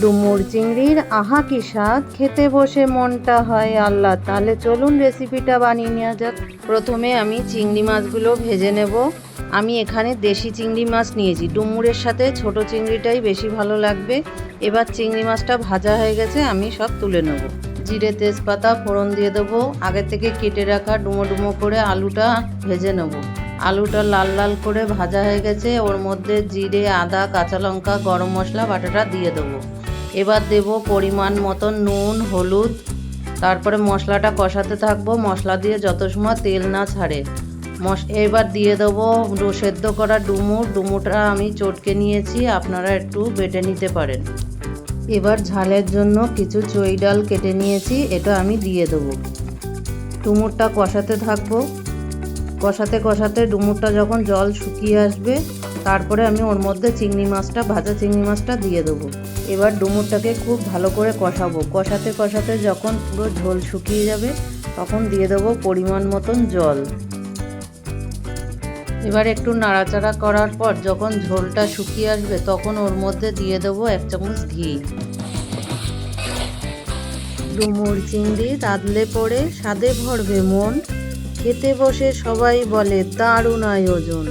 ডুমুর চিংড়ির আহা কি স্বাদ? খেতে বসে মনটা হয় আল্লাহ। তাহলে চলুন রেসিপিটা বানিয়ে নেওয়া যাক। প্রথমে আমি চিংড়ি মাছগুলো ভেজে নেব। আমি এখানে দেশি চিংড়ি মাছ নিয়েছি। ডুমুরের সাথে ছোট চিংড়িটাই বেশি ভালো লাগবে। এবার চিংড়ি মাছটা ভাজা হয়ে গেছে, আমি সব তুলে নেব। জিরে তেজপাতা, ফোড়ন দিয়ে দেবো। আগে থেকে কেটে রাখা ডুমো ডুমো করে আলুটা ভেজে নেব। আলুটা লাল লাল করে ভাজা হয়ে গেছে। ওর মধ্যে জিরে, আদা, কাঁচা লঙ্কা, গরম মশলা, বাটাটা দিয়ে দেবো। এবার দেব পরিমাণ মতো নুন, হলুদ। তারপরে মশলাটা কষাতে থাকব। মশলা দিয়ে যত সময় তেল না ছাড়ে, মশ, এবার দিয়ে দেবো সেদ্ধ করা ডুমুর। ডুমুরটা আমি চটকে নিয়েছি, আপনারা একটু বেটে নিতে পারেন। এবার ঝালের জন্য কিছু চই ডাল কেটে নিয়েছি, এটা আমি দিয়ে দেবো। ডুমুরটা কষাতে থাকব। কষাতে কষাতে ডুমুরটা যখন জল শুকিয়ে আসবে, তারপরে আমি ওর মধ্যে চিংড়ি মাছটা, ভাজা চিংড়ি মাছটা দিয়ে দেবো। এবার ডুমুরটাকে খুব ভালো করে কষাবো। কষাতে কষাতে যখন পুরো ঝোল শুকিয়ে যাবে, তখন দিয়ে দেবো পরিমাণ মতন জল। এবার একটু নাড়াচাড়া করার পর যখন ঝোলটা শুকিয়ে আসবে, তখন ওর মধ্যে দিয়ে দেবো এক চামচ ঘি। ডুমুর চিংড়ি রাঁধলে পরে স্বাদে ভরবে মন। খেতে বসে সবাই বলে দারুণ আয়োজন।